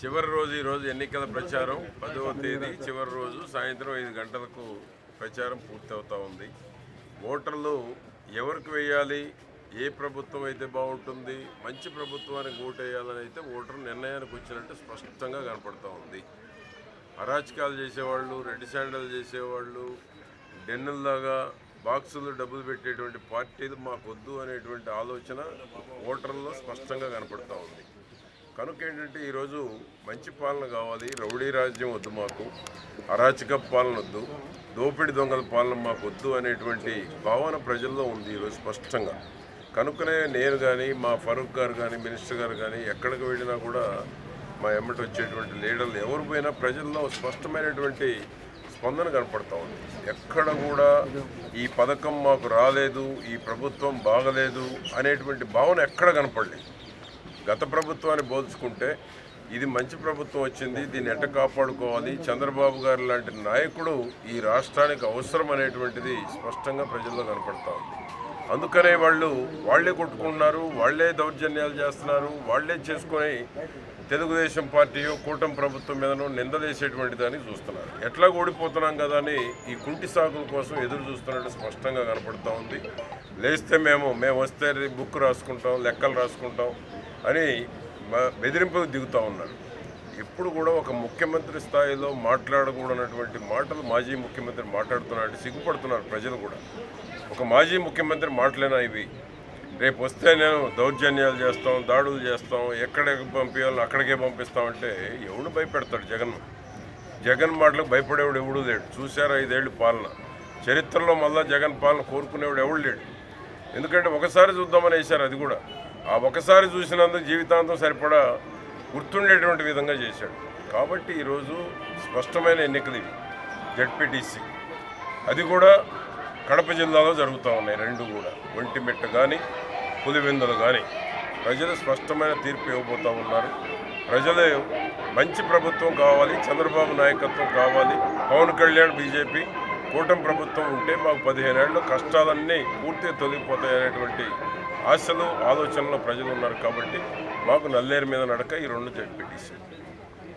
చివరి రోజు ఈరోజు ఎన్నికల ప్రచారం. పదవ తేదీ చివరి రోజు సాయంత్రం ఐదు గంటలకు ప్రచారం పూర్తవుతూ ఉంది. ఓటర్లు ఎవరికి వేయాలి? ఏ ప్రభుత్వం అయితే బాగుంటుంది? మంచి ప్రభుత్వానికి ఓటు వేయాలని అయితే ఓటర్ నిర్ణయానికి వచ్చినట్టు స్పష్టంగా కనపడుతూ ఉంది. అరాచకాలు చేసేవాళ్ళు రెడ్ శాండల్ చేసేవాళ్ళు డెన్నుల్లాగా బాక్సులు డబ్బులు పెట్టేటువంటి పార్టీలు మాకొద్దు అనేటువంటి ఆలోచన ఓటర్లో స్పష్టంగా కనపడుతూ ఉంది. కనుక ఏంటంటే ఈరోజు మంచి పాలన కావాలి రౌడీ రాజ్యం వద్దు మాకు అరాచక పాలన వద్దు దోపిడి దొంగల పాలన మాకు వద్దు అనేటువంటి భావన ప్రజల్లో ఉంది ఈరోజు స్పష్టంగా. కనుకనే నేను కానీ మా ఫరూక్ గారు కానీ మినిస్టర్ గారు కానీ ఎక్కడికి వెళ్ళినా కూడా మా ఎమ్మటి వచ్చేటువంటి లీడర్లు ఎవరు పోయినా ప్రజల్లో స్పష్టమైనటువంటి స్పందన కనపడతా ఉంది. ఎక్కడ కూడా ఈ పథకం మాకు రాలేదు ఈ ప్రభుత్వం బాగలేదు అనేటువంటి భావన ఎక్కడ కనపడలేదు. గత ప్రభుత్వాన్ని పోల్చుకుంటే ఇది మంచి ప్రభుత్వం వచ్చింది దీన్ని ఎట్ట కాపాడుకోవాలి? చంద్రబాబు గారు లాంటి నాయకుడు ఈ రాష్ట్రానికి అవసరం అనేటువంటిది స్పష్టంగా ప్రజల్లో కనపడతా ఉంది. అందుకనే వాళ్ళు వాళ్ళే కొట్టుకుంటున్నారు వాళ్ళే దౌర్జన్యాలు చేస్తున్నారు వాళ్ళే చేసుకొని తెలుగుదేశం పార్టీ కూటమి ప్రభుత్వం మీదనో నిందలేసేటువంటి దాన్ని చూస్తున్నారు. ఎట్లా ఓడిపోతున్నాం కదా అని ఈ కుంటి సాగుల కోసం ఎదురు చూస్తున్నట్టు స్పష్టంగా కనపడతా ఉంది. లేస్తే మేము మేము వస్తే బుక్ రాసుకుంటాం లెక్కలు రాసుకుంటాం అని బెదిరింపులు దిగుతూ ఉన్నారు. ఎప్పుడు కూడా ఒక ముఖ్యమంత్రి స్థాయిలో మాట్లాడకూడనటువంటి మాటలు మాజీ ముఖ్యమంత్రి మాట్లాడుతున్నట్టు సిగ్గుపడుతున్నారు ప్రజలు కూడా. ఒక మాజీ ముఖ్యమంత్రి మాటలేనా ఇవి? రేపు వస్తే నేను దౌర్జన్యాలు చేస్తాం దాడులు చేస్తాం ఎక్కడికి పంపించాలో అక్కడికే పంపిస్తామంటే ఎవడు భయపెడతాడు జగన్? జగన్ మాటలకు భయపడేవాడు ఎవడు లేడు. చూశారా ఐదేళ్ళు పాలన. చరిత్రలో మళ్ళా జగన్ పాలన కోరుకునేవాడు ఎవడు లేడు? ఎందుకంటే ఒకసారి చూద్దామని వేశారు అది కూడా. ఆ ఒకసారి చూసినందుకు జీవితాంతం సరిపడా గుర్తుండేటువంటి విధంగా చేశాడు. కాబట్టి ఈరోజు స్పష్టమైన ఎన్నికలు ఇవి. జడ్పీటీసీ. అది కూడా కడప జిల్లాలో జరుగుతూ ఉన్నాయి. రెండు కూడా. ఒంటిమిట్ట కానీ పులివెందులు కానీ ప్రజలు స్పష్టమైన తీర్పు ఇవ్వబోతూ ఉన్నారు. ప్రజలు మంచి ప్రభుత్వం కావాలి చంద్రబాబు నాయకత్వం కావాలి. పవన్ కళ్యాణ్ బీజేపీ కూటమి ప్రభుత్వం ఉంటే మాకు పదిహేను ఏళ్ళు కష్టాలన్నీ పూర్తిగా తొలగిపోతాయి అనేటువంటి ఆశలు ఆలోచనలు ప్రజలు ఉన్నారు కాబట్టి మాకు నల్లేరు మీద నడక ఈ రెండు జడ్పీటీసీ.